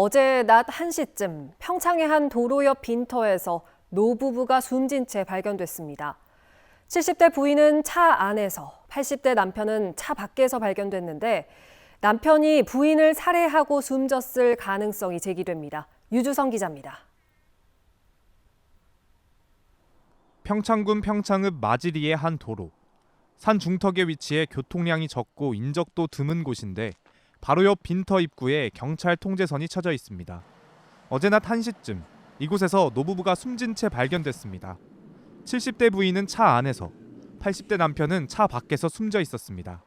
어제 낮 1시쯤 평창의 한 도로 옆 빈터에서 노부부가 숨진 채 발견됐습니다. 70대 부인은 차 안에서, 80대 남편은 차 밖에서 발견됐는데 남편이 부인을 살해하고 숨졌을 가능성이 제기됩니다. 유주성 기자입니다. 평창군 평창읍 마지리의 한 도로. 산 중턱에 위치해 교통량이 적고 인적도 드문 곳인데 바로 옆 빈터 입구에 경찰 통제선이 쳐져 있습니다. 어제 낮 1시쯤 이곳에서 노부부가 숨진 채 발견됐습니다. 70대 부인은 차 안에서, 80대 남편은 차 밖에서 숨져 있었습니다.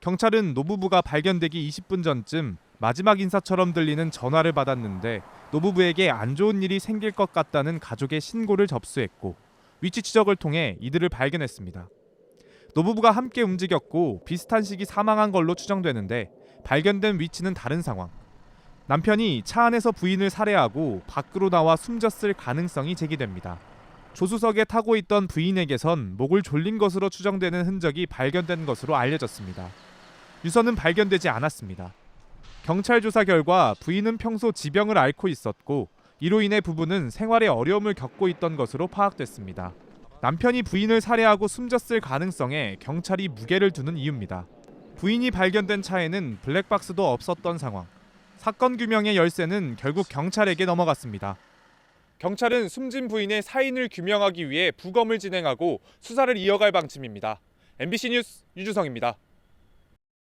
경찰은 노부부가 발견되기 20분 전쯤 마지막 인사처럼 들리는 전화를 받았는데 노부부에게 안 좋은 일이 생길 것 같다는 가족의 신고를 접수했고 위치 추적을 통해 이들을 발견했습니다. 노부부가 함께 움직였고 비슷한 시기 사망한 걸로 추정되는데 발견된 위치는 다른 상황. 남편이 차 안에서 부인을 살해하고 밖으로 나와 숨졌을 가능성이 제기됩니다. 조수석에 타고 있던 부인에게선 목을 졸린 것으로 추정되는 흔적이 발견된 것으로 알려졌습니다. 유서는 발견되지 않았습니다. 경찰 조사 결과 부인은 평소 지병을 앓고 있었고 이로 인해 부부는 생활에 어려움을 겪고 있던 것으로 파악됐습니다. 남편이 부인을 살해하고 숨졌을 가능성에 경찰이 무게를 두는 이유입니다. 부인이 발견된 차에는 블랙박스도 없었던 상황. 사건 규명의 열쇠는 결국 경찰에게 넘어갔습니다. 경찰은 숨진 부인의 사인을 규명하기 위해 부검을 진행하고 수사를 이어갈 방침입니다. MBC 뉴스 유주성입니다.